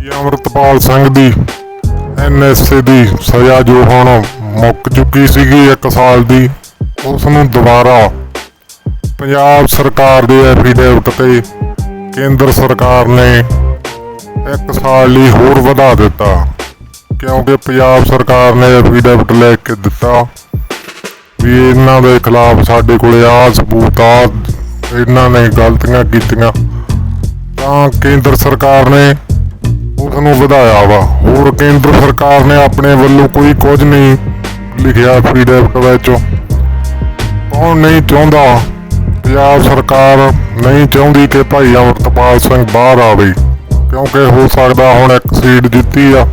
ਇਹ ਅਮਰਤਪਾਲ ਸਿੰਘ ਦੀ ਐਨਐਸਏ ਦੀ ਸਜ਼ਾ ਜੋ ਹੁਣ ਮੁੱਕ ਚੁੱਕੀ ਸੀਗੀ 1 ਸਾਲ ਦੀ, ਉਸ ਨੂੰ ਦੁਬਾਰਾ ਪੰਜਾਬ ਸਰਕਾਰ ਦੇ ਐਫੀਡੇਵਿਟ ਤੇ ਕੇਂਦਰ ਸਰਕਾਰ ਨੇ 1 ਸਾਲ ਲਈ ਹੋਰ ਵਧਾ ਦਿੱਤਾ, ਕਿਉਂਕਿ ਪੰਜਾਬ ਸਰਕਾਰ ਨੇ ਐਫੀਡੇਵਿਟ ਲੈ ਕੇ ਦਿੱਤਾ ਵੀ ਇਹਨਾਂ ਦੇ ਖਿਲਾਫ ਸਾਡੇ ਕੋਲੇ ਆ ਸਬੂਤ ਆ, ਇਹਨਾਂ ਨੇ ਗਲਤੀਆਂ ਕੀਤੀਆਂ। ਤਾਂ ਕੇਂਦਰ ਸਰਕਾਰ ਨੇ ਉਸ ਨੂੰ ਵਧਾਇਆ ਵਾ। ਹੋਰ ਕੇਂਦਰ ਸਰਕਾਰ ਨੇ ਆਪਣੇ ਵੱਲੋਂ ਕੋਈ ਕੁਝ ਨਹੀਂ ਲਿਖਿਆ ਐਫੀਡੇਵਿਟ ਵਿੱਚ। ਕੌਣ ਨਹੀਂ ਚਾਹੁੰਦਾ? ਪੰਜਾਬ ਸਰਕਾਰ ਨਹੀਂ ਚਾਹੁੰਦੀ ਕਿ ਭਾਈ ਅਮਰਤਪਾਲ ਸਿੰਘ ਬਾਹਰ ਆਵੇ, ਕਿਉਂਕਿ ਹੋ ਸਕਦਾ ਹੁਣ ਇੱਕ ਸੀਟ ਜਿੱਤੀ ਆ।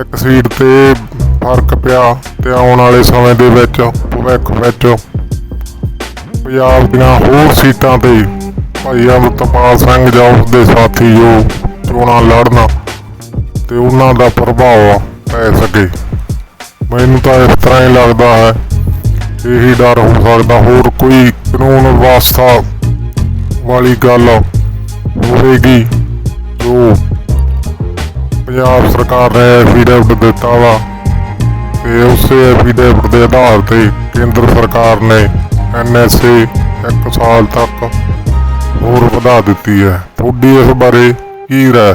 ਇੱਕ ਸੀਟ ਤੇ ਫ਼ਰਕ ਪਿਆ ਤੇ ਆਉਣ ਵਾਲੇ ਸਮੇਂ ਦੇ ਵਿੱਚ, ਭਵਿੱਖ ਵਿੱਚ ਪੰਜਾਬ ਦੀਆਂ ਹੋਰ ਸੀਟਾਂ ਤੇ ਭਾਈ ਅਮਰਤਪਾਲ ਸਿੰਘ ਜਾਂ ਉਸ ਦੇ ਸਾਥੀ ਜੋ ਚੋਣਾਂ ਲੜਨ ਤੇ ਉਹਨਾਂ ਦਾ ਪ੍ਰਭਾਵ ਪੈ ਸਕੇ। ਮੈਨੂੰ ਤਾਂ ਇਸ ਤਰ੍ਹਾਂ ਹੀ ਲੱਗਦਾ ਹੈ। ਇਹੀ ਡਰ ਹੋ ਸਕਦਾ, ਹੋਰ ਕੋਈ ਕਾਨੂੰਨ ਵਿਵਸਥਾ ਵਾਲੀ ਗੱਲ ਹੋਵੇਗੀ ਜੋ ਪੰਜਾਬ ਸਰਕਾਰ ਨੇ ਐਫੀਡੇਵਿਟ ਦਿੱਤਾ ਵਾ ਤੇ ਉਸੇ ਐਫੀਡੇਵਿਟ ਦੇ ਆਧਾਰ ਤੇ ਕੇਂਦਰ ਸਰਕਾਰ ਨੇ ਐਨਐਸਏ 1 ਸਾਲ ਤੱਕ ਹੋਰ ਵਧਾ ਦਿੱਤੀ ਹੈ। ਤੁਹਾਡੀ ਇਸ ਬਾਰੇ ਕੀ ਰਾਏ